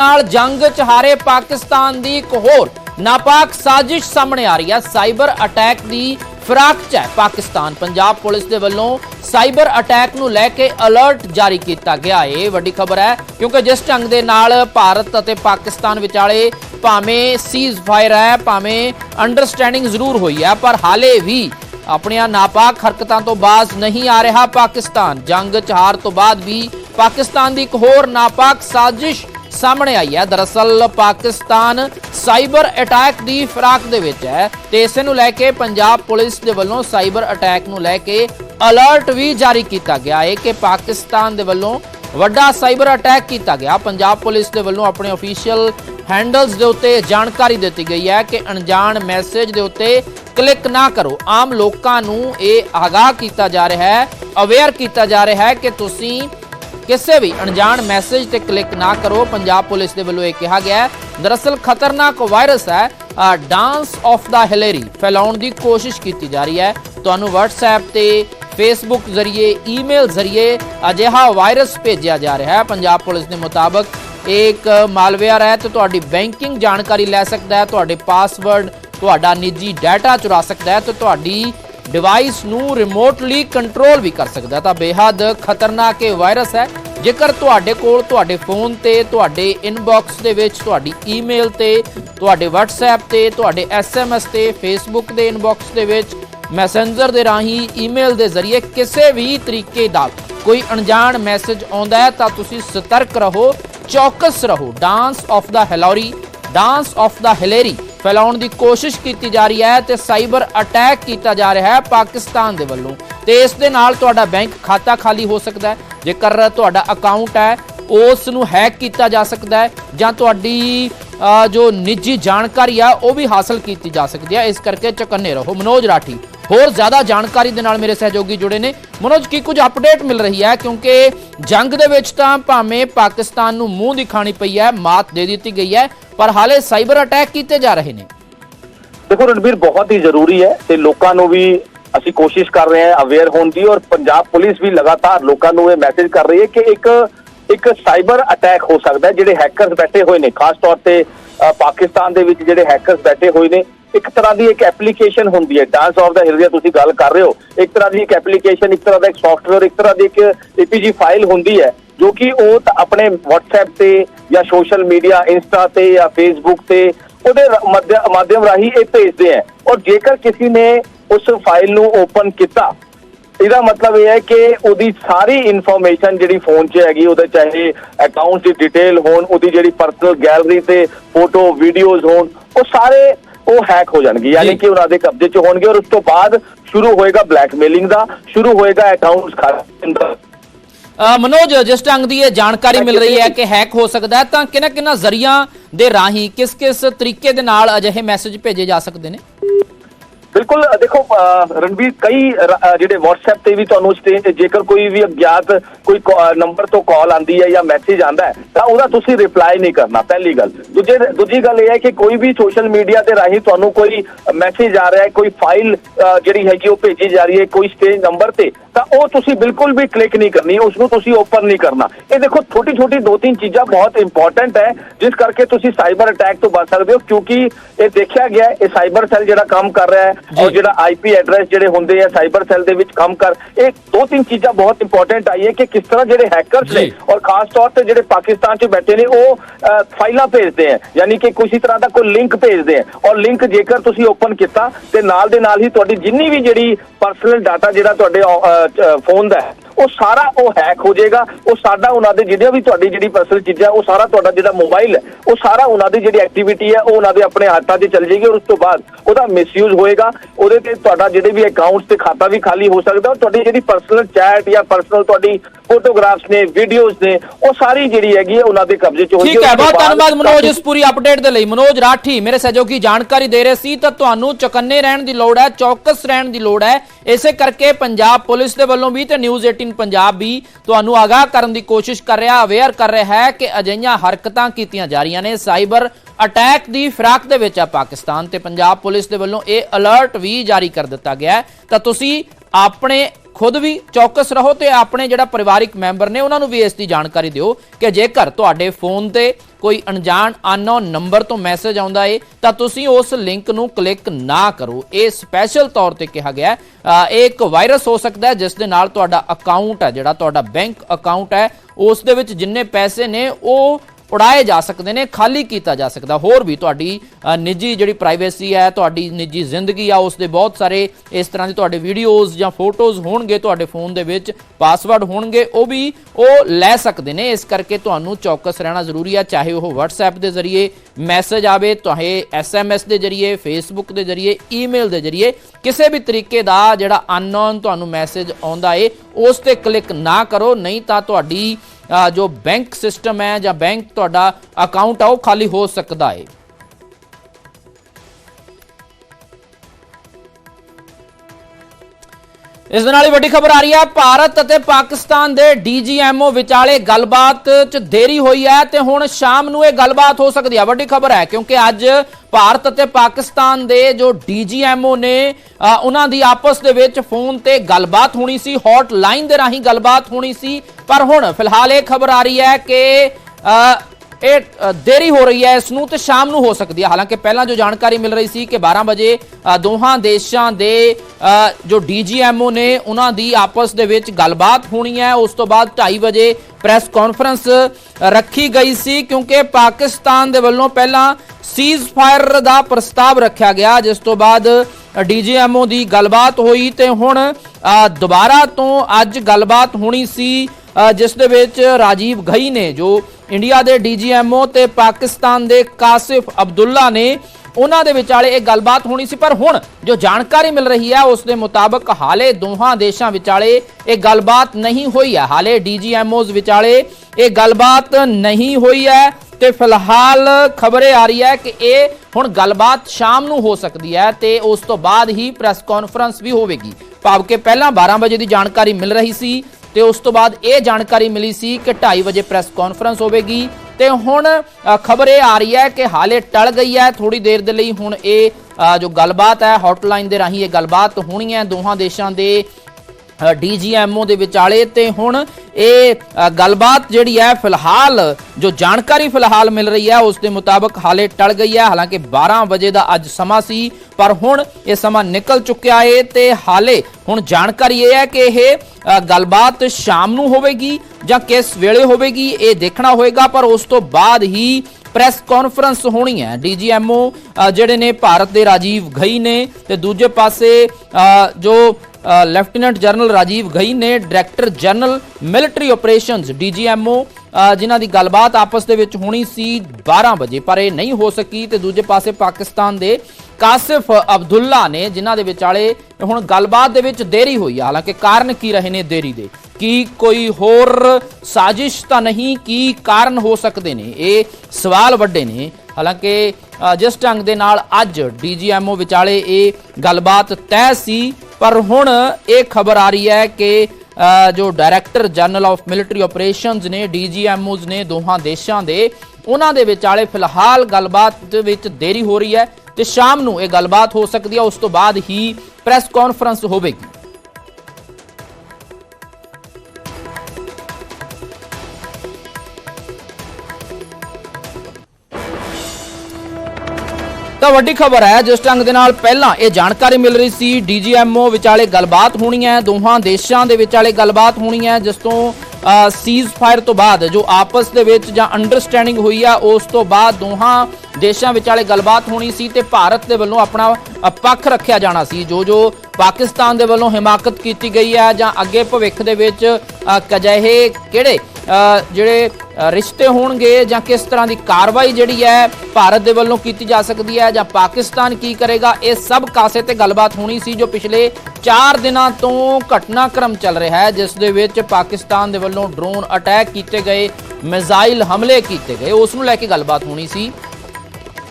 ਨਾਲ ਜੰਗ ਚ ਹਾਰੇ ਪਾਕਿਸਤਾਨ ਦੀ ਇੱਕ ਹੋਰ ਨਾਪਾਕ ਸਾਜ਼ਿਸ਼ ਸਾਹਮਣੇ ਆ ਰਹੀ ਹੈ। ਸਾਈਬਰ ਅਟੈਕ ਦੀ ਫਿਰਾਕ ਚ ਹੈ ਪਾਕਿਸਤਾਨ। ਪੰਜਾਬ ਪੁਲਿਸ ਦੇ ਵੱਲੋਂ ਸਾਈਬਰ ਅਟੈਕ ਨੂੰ ਲੈ ਕੇ ਅਲਰਟ ਜਾਰੀ ਕੀਤਾ ਗਿਆ। ਹੈ ਇਹ ਵੱਡੀ ਖਬਰ ਹੈ, ਕਿਉਂਕਿ ਜਿਸ ਢੰਗ ਦੇ ਨਾਲ ਭਾਰਤ ਅਤੇ ਪਾਕਿਸਤਾਨ ਵਿਚਾਲੇ ਭਾਵੇਂ ਸੀਜ਼ ਫਾਇਰ ਹੈ, ਭਾਵੇਂ ਅੰਡਰਸਟੈਂਡਿੰਗ ਜ਼ਰੂਰ ਹੋਈ ਹੈ, ਪਰ ਹਾਲੇ ਵੀ ਆਪਣੀਆਂ ਨਾਪਾਕ ਹਰਕਤਾਂ ਤੋਂ ਬਾਜ਼ ਨਹੀਂ ਆ ਰਿਹਾ ਪਾਕਿਸਤਾਨ। ਜੰਗ ਚ ਹਾਰ ਤੋਂ ਬਾਅਦ ਵੀ ਪਾਕਿਸਤਾਨ ਦੀ ਇੱਕ ਹੋਰ ਨਾਪਾਕ ਸਾਜ਼ਿਸ਼ ਸਾਹਮਣੇ ਆਈ ਹੈ। ਦਰਅਸਲ ਪਾਕਿਸਤਾਨ ਸਾਈਬਰ ਅਟੈਕ ਦੀ ਫਰਾਕ ਦੇ ਵਿੱਚ ਹੈ ਤੇ ਇਸੇ ਨੂੰ ਲੈ ਕੇ ਪੰਜਾਬ ਪੁਲਿਸ ਦੇ ਵੱਲੋਂ ਸਾਈਬਰ ਅਟੈਕ ਨੂੰ ਲੈ ਕੇ ਅਲਰਟ ਵੀ ਜਾਰੀ ਕੀਤਾ ਗਿਆ। ਹੈ ਕਿ ਪਾਕਿਸਤਾਨ ਦੇ ਵੱਲੋਂ ਵੱਡਾ ਸਾਈਬਰ ਅਟੈਕ ਕੀਤਾ ਗਿਆ। ਪੰਜਾਬ ਪੁਲਿਸ ਦੇ ਵੱਲੋਂ ਆਪਣੇ ਅਫੀਸ਼ੀਅਲ ਹੈਂਡਲਸ ਦੇ ਉੱਤੇ ਜਾਣਕਾਰੀ ਦਿੱਤੀ ਗਈ ਹੈ ਕਿ ਅਣਜਾਣ ਮੈਸੇਜ ਦੇ ਉੱਤੇ ਕਲਿੱਕ ਨਾ ਕਰੋ। ਆਮ ਲੋਕਾਂ ਨੂੰ ਇਹ ਆਗਾਹ ਕੀਤਾ ਜਾ ਰਿਹਾ ਹੈ ਅਵੇਅਰ ਕੀਤਾ ਜਾ ਰਿਹਾ ਹੈ ਕਿ ਤੁਸੀਂ ਕਿਸੇ ਵੀ ਅਣਜਾਣ ਮੈਸੇਜ ਤੇ ਕਲਿੱਕ ਨਾ ਕਰੋ। ਪੰਜਾਬ ਪੁਲਿਸ ਦੇ ਵੱਲੋਂ ਇਹ ਕਿਹਾ ਗਿਆ ਦਰਅਸਲ ਖਤਰਨਾਕ ਵਾਇਰਸ ਹੈ। ਡਾਂਸ ਆਫ ਦਾ ਹਿਲੇਰੀ ਫੈਲਾਉਣ ਦੀ ਕੋਸ਼ਿਸ਼ ਕੀਤੀ ਜਾ ਰਹੀ ਹੈ। ਤੁਹਾਨੂੰ WhatsApp ਤੇ ਫੇਸਬੁੱਕ ਜ਼ਰੀਏ ਈਮੇਲ ਜ਼ਰੀਏ ਅਜਿਹਾ ਵਾਇਰਸ ਭੇਜਿਆ ਜਾ ਰਿਹਾ ਹੈ। ਪੰਜਾਬ ਪੁਲਿਸ ਦੇ ਮੁਤਾਬਕ ਇਹ ਇੱਕ ਮਾਲਵੇਅਰ ਹੈ ਤੇ ਤੁਹਾਡੀ ਬੈਂਕਿੰਗ ਜਾਣਕਾਰੀ ਲੈ ਸਕਦਾ ਹੈ, ਤੁਹਾਡੇ ਪਾਸਵਰਡ ਤੁਹਾਡਾ ਨਿੱਜੀ ਡਾਟਾ ਚੁਰਾ ਸਕਦਾ ਹੈ ਤੇ ਤੁਹਾਡੀ ਡਿਵਾਈਸ ਨੂੰ ਰਿਮੋਟਲੀ ਕੰਟਰੋਲ ਵੀ ਕਰ ਸਕਦਾ ਤਾਂ ਬੇਹੱਦ ਖਤਰਨਾਕ ਇਹ ਵਾਇਰਸ ਹੈ। ਜੇਕਰ ਤੁਹਾਡੇ ਕੋਲ ਤੁਹਾਡੇ ਫੋਨ ਤੇ, ਤੁਹਾਡੇ ਇਨਬਾਕਸ ਦੇ ਵਿੱਚ, ਤੁਹਾਡੀ ਈਮੇਲ ਤੇ, ਤੁਹਾਡੇ WhatsApp ਤੇ, ਤੁਹਾਡੇ SMS ਤੇ, Facebook ਦੇ ਇਨਬਾਕਸ ਦੇ ਵਿੱਚ ਮੈਸੇਂਜਰ ਦੇ ਰਾਹੀਂ ਈਮੇਲ ਦੇ ਜ਼ਰੀਏ ਕਿਸੇ ਵੀ ਤਰੀਕੇ ਦਾ ਕੋਈ ਅਣਜਾਣ ਮੈਸੇਜ ਆਉਂਦਾ ਹੈ, ਤਾਂ ਤੁਸੀਂ ਸਤਰਕ ਰਹੋ, ਚੌਕਸ ਰਹੋ। Dance of the Hillary dance of the Hillary ਫੈਲਾਉਣ ਦੀ ਕੋਸ਼ਿਸ਼ ਕੀਤੀ ਜਾ ਰਹੀ ਹੈ ਤੇ ਸਾਈਬਰ ਅਟੈਕ ਕੀਤਾ ਜਾ ਰਿਹਾ ਹੈ ਪਾਕਿਸਤਾਨ ਦੇ ਵੱਲੋਂ। ਤੇ ਇਸ ਦੇ ਨਾਲ ਤੁਹਾਡਾ ਬੈਂਕ ਖਾਤਾ ਖਾਲੀ ਹੋ ਸਕਦਾ ਹੈ। ਜੇਕਰ ਤੁਹਾਡਾ ਅਕਾਊਂਟ ਹੈ, ਉਸ ਨੂੰ ਹੈਕ ਕੀਤਾ ਜਾ ਸਕਦਾ ਹੈ ਜਾਂ ਤੁਹਾਡੀ ਜੋ ਨਿੱਜੀ ਜਾਣਕਾਰੀ ਆ, ਉਹ ਵੀ ਹਾਸਲ ਕੀਤੀ ਜਾ ਸਕਦੀ ਹੈ ਇਸ ਕਰਕੇ ਚੁਕੰਨੇ ਰਹੋ। ਮਨੋਜ ਰਾਠੀ ਹੋਰ ਜ਼ਿਆਦਾ ਜਾਣਕਾਰੀ ਦੇ ਨਾਲ ਮੇਰੇ ਸਹਿਯੋਗੀ ਜੁੜੇ ਨੇ। ਮਨੋਜ, ਕੀ ਕੁਝ ਅਪਡੇਟ ਮਿਲ ਰਹੀ ਹੈ? ਕਿਉਂਕਿ ਜੰਗ ਦੇ ਵਿੱਚ ਤਾਂ ਭਾਵੇਂ ਪਾਕਿਸਤਾਨ ਨੂੰ ਮੂੰਹ ਦਿਖਾਣੀ ਪਈ ਹੈ, ਮਾਤ ਦੇ ਦਿੱਤੀ ਗਈ ਹੈ, ਪਰ ਹਾਲੇ ਸਾਈਬਰ ਅਟੈਕ ਕੀਤੇ ਜਾ ਰਹੇ ਨੇ। ਦੇਖੋ ਰਣਬੀਰ, ਬਹੁਤ ਹੀ ਜ਼ਰੂਰੀ ਹੈ ਤੇ ਲੋਕਾਂ ਨੂੰ ਵੀ ਅਸੀਂ ਕੋਸ਼ਿਸ਼ ਕਰ ਰਹੇ ਹਾਂ ਅਵੇਅਰ ਹੋਣ ਦੀ ਔਰ ਪੰਜਾਬ ਪੁਲਿਸ ਵੀ ਲਗਾਤਾਰ ਲੋਕਾਂ ਨੂੰ ਇਹ ਮੈਸੇਜ ਕਰ ਰਹੀ ਹੈ ਕਿ ਇੱਕ ਇੱਕ ਸਾਈਬਰ ਅਟੈਕ ਹੋ ਸਕਦਾ ਜਿਹੜੇ ਹੈਕਰਸ ਬੈਠੇ ਹੋਏ ਨੇ। ਖਾਸ ਤੌਰ ਤੇ ਪਾਕਿਸਤਾਨ ਦੇ ਵਿੱਚ ਜਿਹੜੇ ਹੈਕਰਸ ਬੈਠੇ ਹੋਏ ਨੇ ਇੱਕ ਤਰ੍ਹਾਂ ਦੀ ਇੱਕ ਐਪਲੀਕੇਸ਼ਨ ਹੁੰਦੀ ਹੈ। ਡਾਂਸ ਆਫ ਦਾ ਹਿਲਰੀਆ ਤੁਸੀਂ ਗੱਲ ਕਰ ਰਹੇ ਹੋ। ਇੱਕ ਤਰ੍ਹਾਂ ਦੀ ਇੱਕ ਐਪਲੀਕੇਸ਼ਨ ਇੱਕ ਤਰ੍ਹਾਂ ਦਾ ਇੱਕ ਸੌਫਟਵੇਅਰ ਇੱਕ ਤਰ੍ਹਾਂ ਦੀ ਇੱਕ ਏਪੀਜੀ ਫਾਈਲ ਹੁੰਦੀ ਹੈ, ਜੋ ਕਿ ਉਹ ਆਪਣੇ WhatsApp ਤੇ ਜਾਂ ਸੋਸ਼ਲ ਮੀਡੀਆ ਇੰਸਟਾ ਤੇ ਜਾਂ ਫੇਸਬੁੱਕ ਤੇ ਉਹਦੇ ਮਾਧਿਅਮ ਰਾਹੀਂ ਇਹ ਭੇਜਦੇ ਹੈ। ਔਰ ਜੇਕਰ ਕਿਸੇ ਨੇ ਉਸ ਫਾਈਲ ਨੂੰ ਓਪਨ ਕੀਤਾ, ਇਹਦਾ ਮਤਲਬ ਇਹ ਹੈ ਕਿ ਉਹਦੀ ਸਾਰੀ ਇਨਫੋਰਮੇਸ਼ਨ ਜਿਹੜੀ ਫੋਨ 'ਚ ਹੈਗੀ, ਉਹਦੇ ਚਾਹੇ ਅਕਾਊਂਟ ਦੀ ਡਿਟੇਲ ਹੋਣ, ਉਹਦੀ ਜਿਹੜੀ ਪਰਸਨਲ ਗੈਲਰੀ ਤੇ ਫੋਟੋ ਵੀਡੀਓਜ਼ ਹੋਣ, ਉਹ ਸਾਰੇ ਉਹ ਹੈਕ ਹੋ ਜਾਣਗੇ ਯਾਨੀ। ਕਿ ਉਹਨਾਂ ਦੇ ਕਬਜ਼ੇ 'ਚ ਹੋਣਗੇ ਔਰ ਉਸ ਤੋਂ ਬਾਅਦ ਸ਼ੁਰੂ ਹੋਏਗਾ ਬਲੈਕਮੇਲਿੰਗ ਦਾ ਸ਼ੁਰੂ ਹੋਏਗਾ ਅਕਾਊਂਟਸ ਖਾਤੇ ਦਾ ਮਨੋਜ ਜਿਸ ਢੰਗ ਦੀ ਇਹ ਜਾਣਕਾਰੀ ਮਿਲ ਰਹੀ ਹੈ ਕਿ ਹੈਕ ਹੋ ਸਕਦਾ ਤਾਂ ਕਿਹਨਾਂ ਕਿਹਨਾਂ ਜ਼ਰੀਆਂ ਦੇ ਰਾਹੀਂ ਕਿਸ ਕਿਸ ਤਰੀਕੇ ਦੇ ਨਾਲ ਅਜਿਹੇ ਮੈਸੇਜ ਭੇਜੇ ਜਾ ਸਕਦੇ ਨੇ ਬਿਲਕੁਲ ਦੇਖੋ ਅ, ਰਣਬੀਰ ਕਈ ਜਿਹੜੇ WhatsApp ਤੇ ਵੀ ਤੁਹਾਨੂੰ ਸਟੇ- ਜੇਕਰ ਕੋਈ ਵੀ ਅਗਿਆਤ ਕੋਈ ਨੰਬਰ ਤੋਂ ਕਾਲ ਆਂਦੀ ਹੈ ਜਾਂ ਮੈਸੇਜ ਆਂਦਾ ਹੈ ਤਾਂ ਉਹਦਾ ਤੁਸੀਂ ਰਿਪਲਾਈ ਨਹੀਂ ਕਰਨਾ ਪਹਿਲੀ ਗੱਲ। ਦੂਜੇ ਦੂਜੀ ਗੱਲ ਇਹ ਹੈ ਕਿ ਕੋਈ ਵੀ ਸੋਸ਼ਲ ਮੀਡੀਆ ਤੇ ਰਾਹੀਂ ਤੁਹਾਨੂੰ ਕੋਈ ਮੈਸੇਜ ਆ ਰਿਹਾ ਹੈ ਕੋਈ ਫਾਈਲ ਜਿਹੜੀ ਹੈਗੀ ਉਹ ਭੇਜੀ ਜਾ ਰਹੀ ਹੈ ਕੋਈ ਸਟੇਜ ਨੰਬਰ ਤੇ ਤਾਂ ਉਹ ਤੁਸੀਂ ਬਿਲਕੁਲ ਵੀ ਕਲਿੱਕ ਨਹੀਂ ਕਰਨੀ ਉਸ ਨੂੰ ਤੁਸੀਂ ਓਪਨ ਨਹੀਂ ਕਰਨਾ। ਇਹ ਦੇਖੋ ਛੋਟੀ ਛੋਟੀ ਦੋ ਤਿੰਨ ਚੀਜ਼ਾਂ ਬਹੁਤ ਇੰਪੋਰਟੈਂਟ ਹੈ ਜਿਸ ਕਰਕੇ ਤੁਸੀਂ ਸਾਈਬਰ ਅਟੈਕ ਤੋਂ ਬਚ ਸਕਦੇ ਹੋ ਕਿਉਂਕਿ ਇਹ ਦੇਖਿਆ ਗਿਆ ਇਹ ਸਾਈਬਰ ਸੈੱਲ ਜਿਹੜਾ ਕੰਮ ਕਰ ਰਿਹਾ ਹੈ ਔਰ ਜਿਹੜਾ ਆਈਪੀ ਐਡਰੈਸ ਜਿਹੜੇ ਹੁੰਦੇ ਆ ਸਾਈਬਰ ਸੈੱਲ ਦੇ ਵਿੱਚ ਕੰਮ ਕਰ ਇਹ ਦੋ ਤਿੰਨ ਚੀਜ਼ਾਂ ਬਹੁਤ ਇੰਪੋਰਟੈਂਟ ਆਈ ਹੈ ਕਿ ਕਿਸ ਤਰ੍ਹਾਂ ਜਿਹੜੇ ਹੈਕਰਸ ਨੇ। ਔਰ ਖਾਸ ਤੌਰ ਤੇ ਜਿਹੜੇ ਪਾਕਿਸਤਾਨ 'ਚ ਬੈਠੇ ਨੇ ਉਹ ਫਾਈਲਾਂ ਭੇਜਦੇ ਆ। ਯਾਨੀ ਕਿ ਕਿਸੇ ਤਰ੍ਹਾਂ ਦਾ ਕੋਈ ਲਿੰਕ ਭੇਜਦੇ ਆ। ਔਰ ਲਿੰਕ ਜੇਕਰ ਤੁਸੀਂ ਓਪਨ ਕੀਤਾ ਤੇ ਨਾਲ ਦੇ ਨਾਲ ਹੀ ਤੁਹਾਡੀ ਜਿੰਨੀ ਵੀ ਜਿਹੜੀ ਪਰਸਨਲ ਡਾਟਾ ਜਿਹੜਾ ਤੁਹਾਡੇ ਫੋਨ ਦਾ ਹੈ ਉਹ ਸਾਰਾ ਉਹ ਹੈਕ ਹੋ ਜਾਏਗਾ। ਉਹ ਸਾਡਾ ਉਹਨਾਂ ਦੇ ਜਿਹੜੀਆਂ ਵੀ ਤੁਹਾਡੀ ਜਿਹੜੀ ਪਰਸਨਲ ਚੀਜ਼ਾਂ, ਉਹ ਸਾਰਾ ਤੁਹਾਡਾ ਜਿਹੜਾ ਮੋਬਾਈਲ ਹੈ, ਉਹ ਸਾਰਾ ਉਹਨਾਂ ਦੀ ਜਿਹੜੀ ਐਕਟੀਵਿਟੀ ਹੈ, ਉਹ ਉਹਨਾਂ ਦੇ ਆਪਣੇ ਹੱਥਾਂ 'ਚ ਚਲ ਜਾਏਗੀ ਔਰ ਉਸ ਤੋਂ ਬਾਅਦ ਉਹਦਾ ਮਿਸਯੂਜ਼ ਹੋਏਗਾ। ਉਹਦੇ ਤੇ ਤੁਹਾਡਾ ਜਿਹੜੇ ਵੀ ਅਕਾਊਂਟ ਤੇ ਖਾਤਾ ਵੀ ਖਾਲੀ ਹੋ ਸਕਦਾ। ਔਰ ਤੁਹਾਡੀ ਜਿਹੜੀ ਪਰਸਨਲ ਚੈਟ ਜਾਂ ਪਰਸਨਲ ਤੁਹਾਡੀ ਫੋਟੋਗ੍ਰਾਫਸ ਨੇ ਵੀਡੀਓਜ਼ ਨੇ ਉਹ ਸਾਰੀ ਜਿਹੜੀ ਹੈਗੀ ਹੈ ਉਹਨਾਂ ਦੇ ਕਬਜ਼ੇ 'ਚ ਹੋਏਗੀ ਠੀਕ ਹੈ ਬਹੁਤ ਧੰਨਵਾਦ ਮਨੋਜ ਇਸ ਪੂਰੀ ਅਪਡੇਟ ਦੇ ਲਈ। ਮਨੋਜ ਰਾਠੀ ਮੇਰੇ ਸਹਿਯੋਗੀ ਜਾਣਕਾਰੀ ਦੇ ਰਹੇ ਸੀ ਤਾਂ ਤੁਹਾਨੂੰ ਚੁਕੰਨੇ ਰਹਿਣ ਦੀ ਲੋੜ ਹੈ ਚੌਕਸ ਰਹਿਣ ਦੀ ਲੋੜ ਹੈ। ਇਸੇ ਕਰਕੇ ਪੰਜਾਬ ਪੁਲਿਸ ਦੇ ਵੱਲੋਂ ਵੀ ਤੇ ਨਿਊਜ਼ 18 ਪੰਜਾਬ ਵੀ ਤੁਹਾਨੂੰ ਆਗਾਹ ਕਰਨ ਦੀ ਕੋਸ਼ਿਸ਼ ਕਰ ਰਿਹਾ ਅਵੇਅਰ ਕਰ ਰਿਹਾ ਹੈ ਕਿ ਅਜਿਹੀਆਂ ਹਰਕਤਾਂ ਕੀਤੀਆਂ ਜਾ ਰਹੀਆਂ ਨੇ। ਸਾਈਬਰ ਅਟੈਕ ਦੀ ਫਿਰਾਕ ਦੇ ਵਿੱਚ ਆ ਪਾਕਿਸਤਾਨ ਤੇ ਪੰਜਾਬ ਪੁਲਿਸ ਦੇ ਵੱਲੋਂ ਇਹ ਅਲਰਟ ਵੀ ਜਾਰੀ ਕਰ ਦਿੱਤਾ ਗਿਆ ਹੈ। ਤਾਂ ਤੁਸੀਂ ਆਪਣੇ ਖੁਦ ਵੀ ਚੌਕਸ ਰਹੋ ਤੇ ਆਪਣੇ ਜਿਹੜਾ ਪਰਿਵਾਰਿਕ ਮੈਂਬਰ ਨੇ ਉਹਨਾਂ ਨੂੰ ਵੀ ਇਸ ਦੀ ਜਾਣਕਾਰੀ ਦਿਓ ਕਿ ਜੇਕਰ ਤੁਹਾਡੇ ਫੋਨ ਤੇ ਕੋਈ ਅਣਜਾਣ ਅਨਨੋਨ ਨੰਬਰ ਤੋਂ ਮੈਸੇਜ ਆਉਂਦਾ ਏ, ਤਾਂ ਤੁਸੀਂ ਉਸ ਲਿੰਕ ਨੂੰ ਕਲਿੱਕ ਨਾ ਕਰੋ। ਇਹ ਸਪੈਸ਼ਲ ਤੌਰ ਤੇ ਕਿਹਾ ਗਿਆ ਇਹ ਇੱਕ ਵਾਇਰਸ ਹੋ ਸਕਦਾ ਹੈ, ਜਿਸ ਦੇ ਨਾਲ ਤੁਹਾਡਾ ਅਕਾਊਂਟ ਹੈ, ਜਿਹੜਾ ਤੁਹਾਡਾ ਬੈਂਕ ਅਕਾਊਂਟ ਹੈ, ਉਸ ਦੇ ਵਿੱਚ ਜਿੰਨੇ ਪੈਸੇ ਨੇ, ਉਹ ਉਡਾਏ ਜਾ ਸਕਦੇ ਨੇ, ਖਾਲੀ ਕੀਤਾ ਜਾ ਸਕਦਾ। ਹੋਰ ਵੀ ਤੁਹਾਡੀ ਨਿੱਜੀ ਜਿਹੜੀ ਪ੍ਰਾਈਵੇਸੀ ਹੈ, ਤੁਹਾਡੀ ਨਿੱਜੀ ਜ਼ਿੰਦਗੀ ਆ, ਉਸ ਦੇ ਬਹੁਤ ਸਾਰੇ ਇਸ ਤਰ੍ਹਾਂ ਦੇ ਤੁਹਾਡੇ ਵੀਡੀਓਜ਼ ਜਾਂ ਫੋਟੋਜ਼ ਹੋਣਗੇ, ਤੁਹਾਡੇ ਫੋਨ ਦੇ ਵਿੱਚ ਪਾਸਵਰਡ ਹੋਣਗੇ, ਉਹ ਵੀ ਉਹ ਲੈ ਸਕਦੇ ਨੇ। ਇਸ ਕਰਕੇ ਤੁਹਾਨੂੰ ਚੌਕਸ ਰਹਿਣਾ ਜ਼ਰੂਰੀ ਹੈ ਚਾਹੇ ਉਹ WhatsApp ਦੇ ਜ਼ਰੀਏ ਮੈਸੇਜ ਆਵੇ, ਚਾਹੇ SMS ਦੇ ਜ਼ਰੀਏ, Facebook ਦੇ ਜ਼ਰੀਏ ਈਮੇਲ ਦੇ ਜ਼ਰੀਏ, ਕਿਸੇ ਵੀ ਤਰੀਕੇ ਦਾ ਜਿਹੜਾ ਅਨਨੋਨ ਤੁਹਾਨੂੰ ਮੈਸੇਜ ਆਉਂਦਾ ਏ, ਉਸ ਤੇ ਕਲਿੱਕ ਨਾ ਕਰੋ, ਨਹੀਂ ਤਾਂ ਤੁਹਾਡੀ ਜੋ ਬੈਂਕ ਸਿਸਟਮ ਹੈ ਜਾਂ ਬੈਂਕ ਤੁਹਾਡਾ ਅਕਾਊਂਟ ਆ ਉਹ ਖਾਲੀ ਹੋ ਸਕਦਾ ਹੈ। ਇਸ ਦੇ ਨਾਲ ਹੀ ਵੱਡੀ ਖਬਰ ਆ ਰਹੀ ਹੈ ਭਾਰਤ ਅਤੇ ਪਾਕਿਸਤਾਨ ਦੇ ਡੀਜੀਐਮਓ ਵਿਚਾਲੇ ਗੱਲਬਾਤ 'ਚ ਦੇਰੀ ਹੋਈ ਹੈ ਤੇ ਹੁਣ ਸ਼ਾਮ ਨੂੰ ਇਹ ਗੱਲਬਾਤ ਹੋ ਸਕਦੀ ਹੈ ਵੱਡੀ ਖਬਰ ਹੈ, ਕਿਉਂਕਿ ਅੱਜ ਭਾਰਤ ਅਤੇ ਪਾਕਿਸਤਾਨ ਦੇ ਜੋ ਡੀਜੀਐਮਓ ਨੇ ਉਹਨਾਂ ਦੀ ਆਪਸ ਦੇ ਵਿੱਚ ਫੋਨ ਤੇ ਗੱਲਬਾਤ ਹੋਣੀ ਸੀ ਹੌਟ ਲਾਈਨ ਦੇ ਰਾਹੀਂ ਗੱਲਬਾਤ ਹੋਣੀ ਸੀ। ਪਰ ਹੁਣ ਫਿਲਹਾਲ ਇਹ ਖਬਰ ਆ ਰਹੀ ਹੈ ਕਿ ਇਹ ਦੇਰੀ ਹੋ ਰਹੀ ਹੈ ਇਸ ਨੂੰ ਤੇ ਸ਼ਾਮ ਨੂੰ ਹੋ ਸਕਦੀ ਹੈ। ਹਾਲਾਂਕਿ ਪਹਿਲਾਂ ਜੋ ਜਾਣਕਾਰੀ ਮਿਲ ਰਹੀ ਸੀ ਕਿ 12 ਵਜੇ ਦੋਹਾਂ ਦੇਸ਼ਾਂ ਦੇ ਅ, ਜੋ ਡੀਜੀਐਮਓ ਨੇ ਉਹਨਾਂ ਦੀ ਆਪਸ ਦੇ ਵਿੱਚ ਗੱਲਬਾਤ ਹੋਣੀ ਹੈ। ਉਸ ਤੋਂ ਬਾਅਦ 2:30 ਵਜੇ ਪ੍ਰੈਸ ਕਾਨਫਰੰਸ ਰੱਖੀ ਗਈ ਸੀ ਕਿਉਂਕਿ ਪਾਕਿਸਤਾਨ ਦੇ ਵੱਲੋਂ ਪਹਿਲਾਂ ਸੀਜ਼ ਫਾਇਰ ਦਾ ਪ੍ਰਸਤਾਵ ਰੱਖਿਆ ਗਿਆ ਜਿਸ ਤੋਂ ਬਾਅਦ ਡੀਜੀਐਮਓ ਦੀ ਗੱਲਬਾਤ ਹੋਈ ਤੇ ਹੁਣ ਦੁਬਾਰਾ ਤੋਂ ਅੱਜ ਗੱਲਬਾਤ ਹੋਣੀ ਸੀ। ਜਿਸ ਦੇ ਵਿੱਚ ਰਾਜੀਵ ਗਈ ਨੇ, ਜੋ ਇੰਡੀਆ ਦੇ ਡੀਜੀਐਮਓ ਤੇ ਪਾਕਿਸਤਾਨ ਦੇ ਕਾਸਿਫ ਅਬਦੁੱਲਾ ਨੇ, ਉਹਨਾਂ ਦੇ ਵਿਚਾਲੇ ਇਹ ਗੱਲਬਾਤ ਹੋਣੀ ਸੀ। ਪਰ ਹੁਣ ਜੋ ਜਾਣਕਾਰੀ ਮਿਲ ਰਹੀ ਹੈ, ਉਸ ਦੇ ਮੁਤਾਬਕ ਹਾਲੇ ਦੋਹਾਂ ਦੇਸ਼ਾਂ ਵਿਚਾਲੇ ਇਹ ਗੱਲਬਾਤ ਨਹੀਂ ਹੋਈ ਹੈ। ਹਾਲੇ ਡੀਜੀਐਮਓਜ਼ ਵਿਚਾਲੇ ਇਹ ਗੱਲਬਾਤ ਨਹੀਂ ਹੋਈ ਹੈ ਤੇ ਫਿਲਹਾਲ ਖਬਰੇ ਆ ਰਹੀ ਹੈ ਕਿ ਇਹ ਹੁਣ ਗੱਲਬਾਤ ਸ਼ਾਮ ਨੂੰ ਹੋ ਸਕਦੀ ਹੈ ਤੇ ਉਸ ਤੋਂ ਬਾਅਦ ਹੀ ਪ੍ਰੈਸ ਕਾਨਫਰੰਸ ਵੀ ਹੋਵੇਗੀ। ਭਾਵ ਕਿ ਪਹਿਲਾਂ 12 ਵਜੇ ਦੀ ਜਾਣਕਾਰੀ ਮਿਲ ਰਹੀ ਸੀ ਤੇ ਉਸ ਤੋਂ ਬਾਅਦ ਇਹ ਜਾਣਕਾਰੀ ਮਿਲੀ ਸੀ ਕਿ 2:30 ਵਜੇ ਪ੍ਰੈਸ ਕਾਨਫਰੰਸ ਹੋਵੇਗੀ। ਤੇ ਹੁਣ ਖਬਰ ਇਹ ਆ ਰਹੀ ਹੈ ਕਿ ਹਾਲੇ ਟਲ ਗਈ ਹੈ। ਥੋੜੀ ਦੇਰ ਦੇ ਲਈ ਹੁਣ ਇਹ ਅ, ਜੋ ਗੱਲਬਾਤ ਹੈ ਹੌਟਲਾਈਨ ਦੇ ਰਾਹੀਂ ਇਹ ਗੱਲਬਾਤ ਹੋਣੀ ਹੈ ਦੋਹਾਂ ਦੇਸ਼ਾਂ ਦੇ। ਡੀਜੀਐਮਓ ਦੇ ਵਿਚਾਲੇ ਤੇ ਹੁਣ ਇਹ ਗੱਲਬਾਤ ਜਿਹੜੀ ਹੈ ਫਿਲਹਾਲ, ਜੋ ਜਾਣਕਾਰੀ ਫਿਲਹਾਲ ਮਿਲ ਰਹੀ ਹੈ, ਉਸ ਦੇ ਮੁਤਾਬਕ ਹਾਲੇ ਟਲ ਗਈ ਹੈ। ਹਾਲਾਂਕਿ 12 ਵਜੇ ਦਾ ਅੱਜ ਸਮਾਂ ਸੀ, ਪਰ ਹੁਣ ਇਹ ਸਮਾਂ ਨਿਕਲ ਚੁੱਕਿਆ ਏ ਤੇ ਹਾਲੇ ਹੁਣ ਜਾਣਕਾਰੀ ਇਹ ਹੈ ਕਿ ਇਹ ਗੱਲਬਾਤ ਸ਼ਾਮ ਨੂੰ ਹੋਵੇਗੀ ਜਾਂ ਕਿਸ ਵੇਲੇ ਹੋਵੇਗੀ, ਇਹ ਦੇਖਣਾ ਹੋਏਗਾ। ਪਰ ਉਸ ਤੋਂ ਬਾਅਦ ਹੀ ਪ੍ਰੈਸ ਕਾਨਫਰੰਸ ਹੋਣੀ ਹੈ। ਡੀਜੀਐਮਓ ਜਿਹੜੇ ਨੇ ਭਾਰਤ ਦੇ ਰਾਜੀਵ ਘਈ ਨੇ ਤੇ ਦੂਜੇ ਪਾਸੇ ਜੋ ਲੈਫਟੀਨੈਂਟ ਜਨਰਲ ਰਾਜੀਵ ਗਈ ਨੇ director general military operations DGMO ਜਿਨ੍ਹਾਂ ਦੀ ਗੱਲਬਾਤ ਆਪਸ ਦੇ ਵਿੱਚ ਹੋਣੀ ਸੀ 12 ਵਜੇ, ਪਰ ਇਹ ਨਹੀਂ ਹੋ ਸਕੀ ਤੇ ਦੂਜੇ ਪਾਸੇ ਪਾਕਿਸਤਾਨ ਦੇ ਕਾਸਿਫ ਅਬਦੁੱਲਾ ਨੇ ਜਿਨ੍ਹਾਂ ਦੇ ਵਿਚਾਲੇ ਹੁਣ ਗੱਲਬਾਤ ਦੇ ਵਿੱਚ ਦੇਰੀ ਹੋਈ ਹੈ ਹਾਲਾਂਕਿ ਕਾਰਨ ਕੀ ਰਹੇ ਨੇ ਦੇਰੀ ਦੇ? ਕੀ ਕੋਈ ਹੋਰ ਸਾਜ਼ਿਸ਼ ਤਾਂ ਨਹੀਂ? ਕੀ ਕਾਰਨ ਹੋ ਸਕਦੇ ਨੇ? ਇਹ ਸਵਾਲ ਵੱਡੇ ਨੇ। ਹਾਲਾਂਕਿ ਜਿਸ ਢੰਗ ਦੇ ਨਾਲ ਅੱਜ ਡੀਜੀਐਮਓ ਵਿਚਾਲੇ ਇਹ ਗੱਲਬਾਤ ਤੈਅ ਸੀ ਪਰ ਹੁਣ ਇਹ ਖਬਰ ਆ ਰਹੀ ਹੈ ਕਿ ਜੋ director general of military operations ਨੇ ਡੀਜੀਐਮਓਜ਼ ਨੇ ਦੋਹਾਂ ਦੇਸ਼ਾਂ ਦੇ, ਉਹਨਾਂ ਦੇ ਵਿਚਾਲੇ ਫਿਲਹਾਲ ਗੱਲਬਾਤ ਵਿੱਚ ਦੇਰੀ ਹੋ ਰਹੀ ਹੈ ਤੇ ਸ਼ਾਮ ਨੂੰ ਇਹ ਗੱਲਬਾਤ ਹੋ ਸਕਦੀ ਹੈ, ਉਸ ਤੋਂ ਬਾਅਦ ਹੀ ਪ੍ਰੈਸ ਕਾਨਫਰੰਸ ਹੋਵੇਗੀ। ਤਾਂ ਵੱਡੀ ਖਬਰ ਹੈ ਜਿਸ ਢੰਗ ਦੇ ਨਾਲ ਪਹਿਲਾਂ ਇਹ ਜਾਣਕਾਰੀ ਮਿਲ ਰਹੀ ਸੀ ਡੀਜੀਐਮਓ ਵਿਚਾਲੇ ਗੱਲਬਾਤ ਹੋਣੀ ਹੈ ਦੋਹਾਂ ਦੇਸ਼ਾਂ ਦੇ ਵਿਚਾਲੇ ਗੱਲਬਾਤ ਹੋਣੀ ਹੈ ਜਿਸ ਤੋਂ ਸੀਜ਼ ਫਾਇਰ ਤੋਂ ਬਾਅਦ ਜੋ ਆਪਸ ਦੇ ਵਿੱਚ ਜਾਂ ਅੰਡਰਸਟੈਂਡਿੰਗ ਹੋਈ ਆ ਉਸ ਤੋਂ ਬਾਅਦ ਦੋਹਾਂ ਦੇਸ਼ਾਂ ਵਿਚਾਲੇ ਗੱਲਬਾਤ ਹੋਣੀ ਸੀ ਤੇ ਭਾਰਤ ਦੇ ਵੱਲੋਂ ਆਪਣਾ ਪੱਖ ਰੱਖਿਆ ਜਾਣਾ ਸੀ। ਜੋ ਜੋ ਪਾਕਿਸਤਾਨ ਦੇ ਵੱਲੋਂ ਹਿਮਾਕਤ ਕੀਤੀ ਗਈ ਹੈ ਜਾਂ ਅੱਗੇ ਭਵਿੱਖ ਦੇ ਵਿੱਚ ਅ, ਕਜਿਹੇ ਕਿਹੜੇ ਜਿਹੜੇ ਰਿਸ਼ਤੇ ਹੋਣਗੇ ਜਾਂ ਕਿਸ ਤਰ੍ਹਾਂ ਦੀ ਕਾਰਵਾਈ ਜਿਹੜੀ ਹੈ ਭਾਰਤ ਦੇ ਵੱਲੋਂ ਕੀਤੀ ਜਾ ਸਕਦੀ ਹੈ ਜਾਂ ਪਾਕਿਸਤਾਨ ਕੀ ਕਰੇਗਾ, ਇਹ ਸਭ ਕਾਸੇ ਤੇ ਗੱਲਬਾਤ ਹੋਣੀ ਸੀ ਜੋ ਪਿਛਲੇ 4 ਦਿਨਾਂ ਤੋਂ ਘਟਨਾਕ੍ਰਮ ਚੱਲ ਰਿਹਾ ਹੈ, ਜਿਸ ਦੇ ਵਿੱਚ ਪਾਕਿਸਤਾਨ ਦੇ ਵੱਲੋਂ ਡਰੋਨ ਅਟੈਕ ਕੀਤੇ ਗਏ, ਮਿਜ਼ਾਈਲ ਹਮਲੇ ਕੀਤੇ ਗਏ, ਉਸ ਨੂੰ ਲੈ ਕੇ ਗੱਲਬਾਤ ਹੋਣੀ ਸੀ।